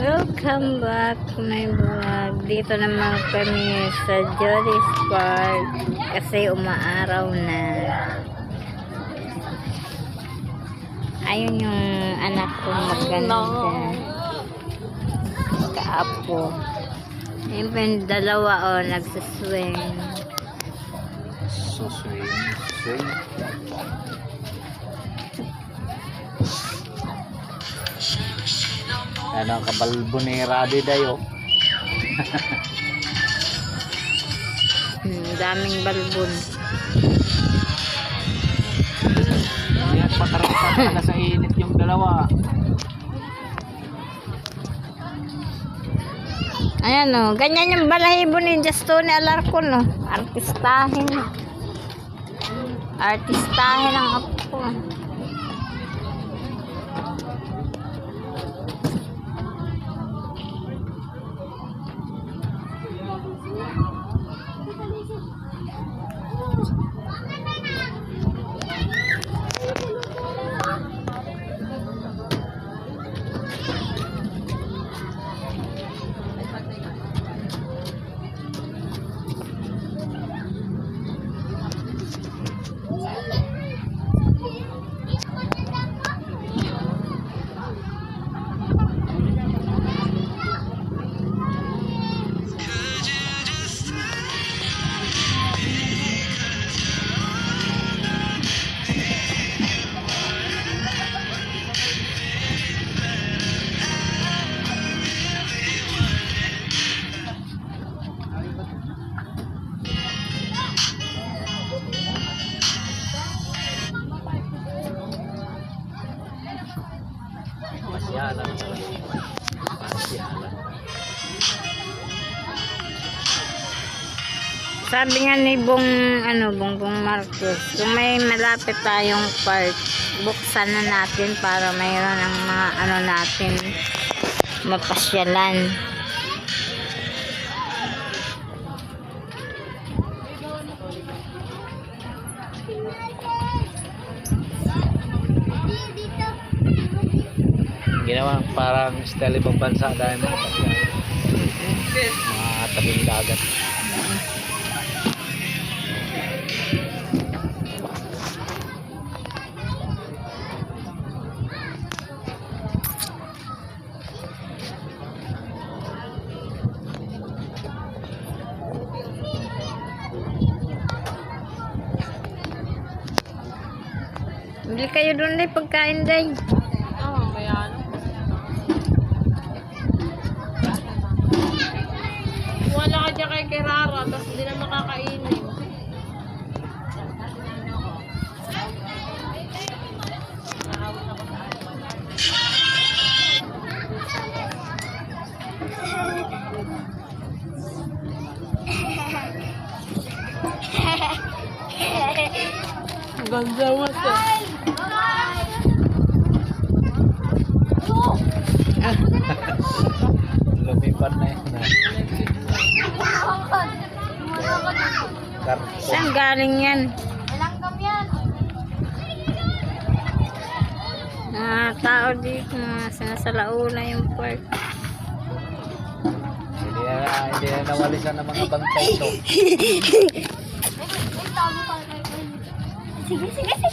Welcome back to my vlog. Dito naman kami sa Joris Park kasi umaaraw na. Ayun yung anak ko maganda. Kaapo. Ayun pa yung dalawa o oh, nagsuswing. So swing, Yan ang kabalbo ni Radi Dayo. Hmm, daming balbon. Yan pakarapatan talaga sa init yung dalawa. Ayan o, ganyan yung balahibo ni Justone Alarcon no. Artistahin. Artistahin ang apo ko. Masyalan. Masyalan. Sabi nga ni Bong, ano, Bongbong Marcos, kung may malapit tayong park, buksan na natin para mayroon ng mga ano natin mapasyalan. Ginawa parang style ibang bansa dahil mga. Mga tabing dagat. Bili kayo doon day pagkain day. Dyan kay Kirara, tapos hindi na makakainin. Ganda mo to. Lumipad na yun. Karton. Saan galing yan? Mga tao dito, mga sinasalaula yung park. Hindi na, hindi na nawalisan ng mga bantay to. Sige, sige, sige.